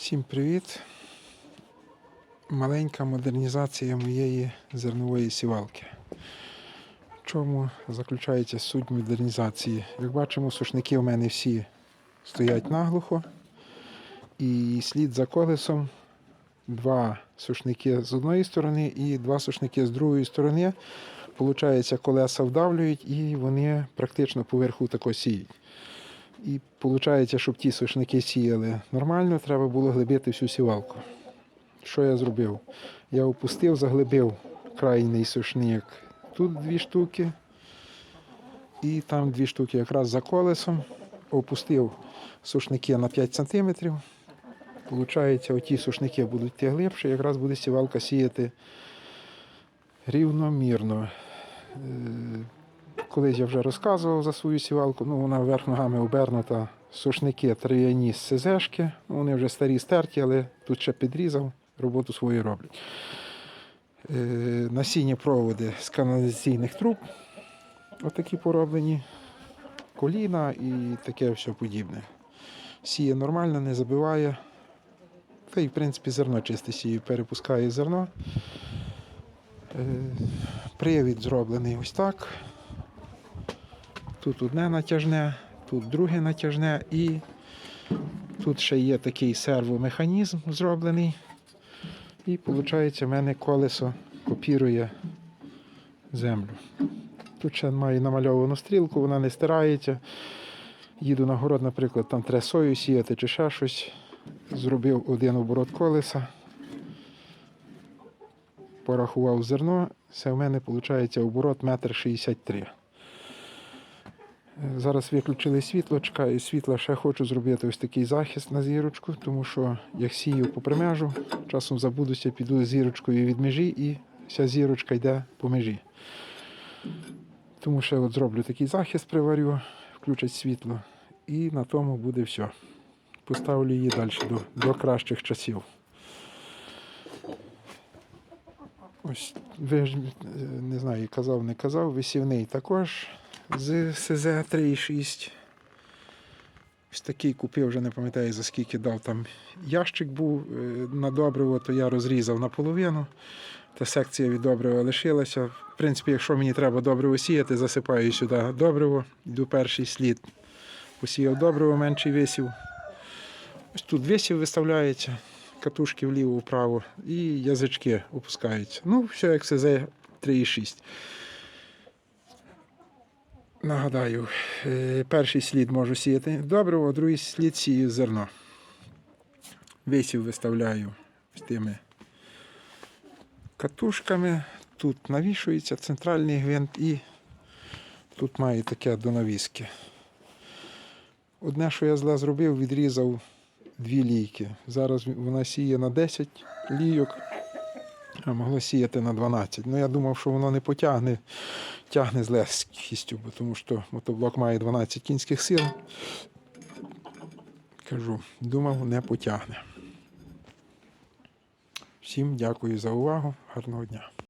Всім привіт! Маленька модернізація моєї зернової сівалки. В чому заключається суть модернізації? Як бачимо, сушники у мене всі стоять наглухо. І слід за колесом два сушники з одної сторони і два сушники з другої сторони. Получається, колеса вдавлюють і вони практично поверху тако сіють. І виходить, щоб ті сушники сіяли нормально, треба було глибити всю сівалку. Що я зробив? Я опустив, заглибив крайній сушник. Тут дві штуки. І там дві штуки якраз за колесом. Опустив сушники на 5 см. Получається, оті сушники будуть йти глибше, якраз буде сівалка сіяти рівномірно. Колись я вже розказував за свою сівалку, ну вона вверх ногами обернута. Сушники трояні з СЗшки, ну, вони вже старі стерті, але тут ще підрізав, роботу свою роблять. Е, насіння проводи з каналізаційних труб, отакі пороблені, коліна і таке все подібне. Сіє нормально, не забиває. Та й, в принципі, зерно чисте сіє, перепускає зерно. Е, Привід зроблений ось так. Тут одне натяжне, тут друге натяжне і тут ще є такий сервомеханізм зроблений. І виходить, в мене колесо копірує землю. Тут ще має намальовану стрілку, вона не стирається. Їду на город, наприклад, там треба сою сіяти чи ще щось. Зробив один оборот колеса, порахував зерно, це в мене виходить оборот 1,63 м. Зараз виключили світло, чекаю світла, ще хочу зробити ось такий захист на зірочку, тому що як сію по примежу, часом забудуся, піду зірочкою від межі і вся зірочка йде по межі. Тому ще от зроблю такий захист, приварю, включать світло, і на тому буде все. Поставлю її далі до, до кращих часів. Ось ви ж е, не знаю, казав, не казав, висівний також з СЗ 3,6. Ось такий купив, вже не пам'ятаю за скільки дав там ящик був е, на добриво, то я розрізав наполовину. Та секція від добрива лишилася. В принципі, якщо мені треба добриво сіяти, засипаю сюди добриво, йду перший слід. Посіяв добриво, менший висів. Ось тут висів виставляється, катушки вліво-вправо і язички опускаються. Ну, все як СЗ 3,6. Нагадаю, е, перший слід можу сіяти добриво, другий слід сію зерно. Висів виставляю з тими катушками. Тут навішується центральний гвинт і тут має таке до навіски. Одне, що я зле зробив, відрізав дві лійки. Зараз вона сіє на 10 лійок, а могло сіяти на 12. Ну, я думав, що воно не потягне, тягне з легкістю, тому що мотоблок має 12 кінських сил. Кажу, думав, не потягне. Всім дякую за увагу. Гарного дня.